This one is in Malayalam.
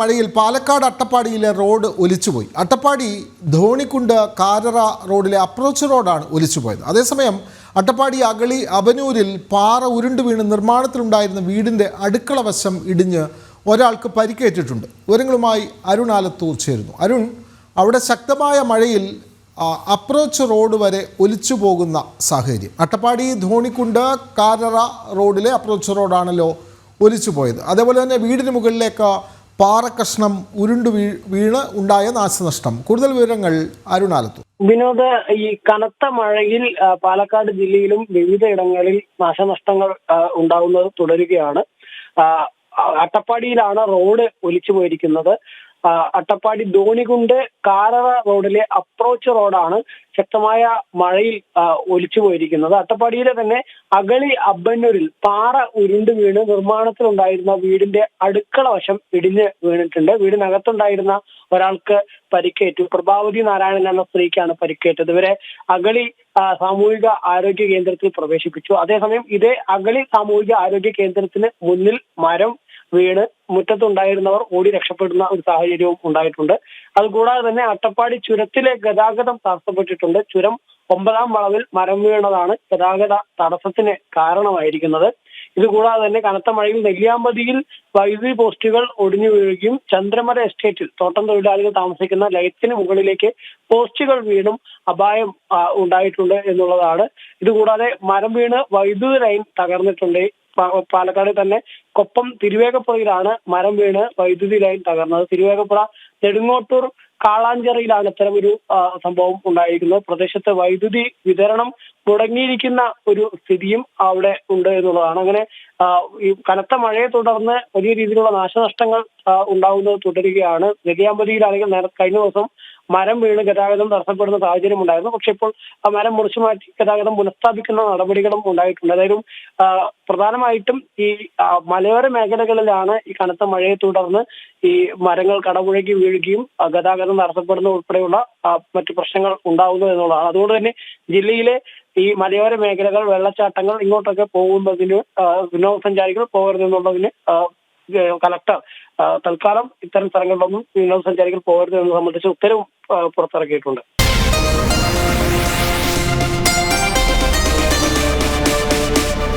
മഴയിൽ പാലക്കാട് അട്ടപ്പാടിയിലെ റോഡ് ഒലിച്ചുപോയി. അട്ടപ്പാടി ധോണിക്കുണ്ട് കാരറ റോഡിലെ അപ്രോച്ച് റോഡാണ് ഒലിച്ചുപോയത്. അതേസമയം അട്ടപ്പാടി അഗളി അബനൂരിൽ പാറ ഉരുണ്ടു വീണ് നിർമ്മാണത്തിലുണ്ടായിരുന്ന വീടിന്റെ അടുക്കള വശം ഇടിഞ്ഞ് ഒരാൾക്ക് പരിക്കേറ്റിട്ടുണ്ട്. വിവരങ്ങളുമായി അരുൺ ആലത്തൂർ ചേരുന്നു. അരുൺ അവിടെ ശക്തമായ മഴയിൽ അപ്രോച്ച് റോഡ് വരെ ഒലിച്ചു പോകുന്ന സാഹചര്യം. അട്ടപ്പാടി ധോണിക്കുണ്ട് കാരറ റോഡിലെ അപ്രോച്ച് റോഡാണല്ലോ ഒലിച്ചു പോയത് അതേപോലെ തന്നെ വീടിന് മുകളിലേക്ക് പാറക്കഷ്ണം ഉരുണ്ടു വീ വീണ് ഉണ്ടായ നാശനഷ്ടം. കൂടുതൽ വിവരങ്ങൾ അരുണാലത്തു. വിനോദ ഈ കനത്ത മഴയിൽ പാലക്കാട് ജില്ലയിലും വിവിധയിടങ്ങളിൽ നാശനഷ്ടങ്ങൾ ഉണ്ടാകുന്നത് തുടരുകയാണ്. അട്ടപ്പാടിയിലാണ് റോഡ് ഒലിച്ചു പോയിരിക്കുന്നത്. അട്ടപ്പാടി ധോണികുണ്ട് കാരറ റോഡിലെ അപ്രോച്ച് റോഡാണ് ശക്തമായ മഴയിൽ ഒലിച്ചു പോയിരിക്കുന്നത്. അട്ടപ്പാടിയിലെ തന്നെ അഗളി അബ്ബന്നൂരിൽ പാറ ഉരുണ്ട് വീണ് നിർമ്മാണത്തിലുണ്ടായിരുന്ന വീടിന്റെ അടുക്കള വശം ഇടിഞ്ഞ് വീണിട്ടുണ്ട്. വീടിനകത്തുണ്ടായിരുന്ന ഒരാൾക്ക് പരിക്കേറ്റു. പ്രഭാവതി നാരായണൻ എന്ന സ്ത്രീക്കാണ് പരിക്കേറ്റത്. ഇവരെ അഗളി സാമൂഹിക ആരോഗ്യ കേന്ദ്രത്തിൽ പ്രവേശിപ്പിച്ചു. അതേസമയം ഇതേ അഗളി സാമൂഹിക ആരോഗ്യ കേന്ദ്രത്തിന് മുന്നിൽ മരം വീണ് മുറ്റത്തുണ്ടായിരുന്നവർ ഓടി രക്ഷപ്പെടുന്ന ഒരു സാഹചര്യവും ഉണ്ടായിട്ടുണ്ട്. അതുകൂടാതെ തന്നെ അട്ടപ്പാടി ചുരത്തിലെ ഗതാഗതം തടസ്സപ്പെട്ടിട്ടുണ്ട്. ചുരം ഒമ്പതാം വളവിൽ മരം വീണതാണ് ഗതാഗത തടസ്സത്തിന് കാരണമായിരിക്കുന്നത്. ഇതുകൂടാതെ തന്നെ കനത്ത മഴയിൽ നെല്ലിയാമ്പതിയിൽ വൈദ്യുതി പോസ്റ്റുകൾ ഒടിഞ്ഞു വീഴുകയും ചന്ദ്രമര എസ്റ്റേറ്റിൽ തോട്ടം തൊഴിലാളികൾ താമസിക്കുന്ന ലൈറ്റിന് മുകളിലേക്ക് പോസ്റ്റുകൾ വീണും അപായം ഉണ്ടായിട്ടുണ്ട് എന്നുള്ളതാണ്. ഇതുകൂടാതെ മരം വീണ് വൈദ്യുതി ലൈൻ തകർന്നിട്ടുണ്ട്. പാലക്കാട് തന്നെ കൊപ്പം തിരുവേഗപ്പുഴയിലാണ് മരം വീണ് വൈദ്യുതി ലൈൻ തകർന്നത്. തിരുവേഗപ്പുഴ നെടുങ്ങോട്ടൂർ കാളാഞ്ചിറയിലാണ് ഇത്തരം ഒരു സംഭവം ഉണ്ടായിരിക്കുന്നത്. പ്രദേശത്ത് വൈദ്യുതി വിതരണം മുടങ്ങിയിരിക്കുന്ന ഒരു സ്ഥിതിയും അവിടെ ഉണ്ട് എന്നുള്ളതാണ്. അങ്ങനെ ഈ കനത്ത മഴയെ തുടർന്ന് വലിയ രീതിയിലുള്ള നാശനഷ്ടങ്ങൾ ഉണ്ടാകുന്നത് തുടരുകയാണ്. നെല്ലിയാമ്പതിയിലാണെങ്കിൽ കഴിഞ്ഞ ദിവസം മരം വീണ് ഗതാഗതം തടസ്സപ്പെടുന്ന സാഹചര്യം ഉണ്ടായിരുന്നു. പക്ഷെ ഇപ്പോൾ ആ മരം മുറിച്ചു മാറ്റി ഗതാഗതം പുനഃസ്ഥാപിക്കുന്ന നടപടികളും ഉണ്ടായിട്ടുണ്ട്. അതായത് പ്രധാനമായിട്ടും ഈ മലയോര മേഖലകളിലാണ് ഈ കനത്ത മഴയെ തുടർന്ന് ഈ മരങ്ങൾ കടപുഴകി വീഴുകയും ഗതാഗതം തടസ്സപ്പെടുന്ന ഉൾപ്പെടെയുള്ള മറ്റു പ്രശ്നങ്ങൾ ഉണ്ടാവുന്നു എന്നുള്ളതാണ്. അതുകൊണ്ട് തന്നെ ജില്ലയിലെ ഈ മലയോര മേഖലകൾ വെള്ളച്ചാട്ടങ്ങൾ ഇങ്ങോട്ടൊക്കെ പോകുന്നതിന് വിനോദസഞ്ചാരികൾ പോകരുതെന്നുള്ളതിന് ആ, തൽക്കാലം ഇത്തരം സ്ഥലങ്ങളിലൊന്നും വിനോദസഞ്ചാരികൾ പോകരുത് എന്ന് സംബന്ധിച്ച് ഉത്തരവും പുറത്തിറക്കിയിട്ടുണ്ട്.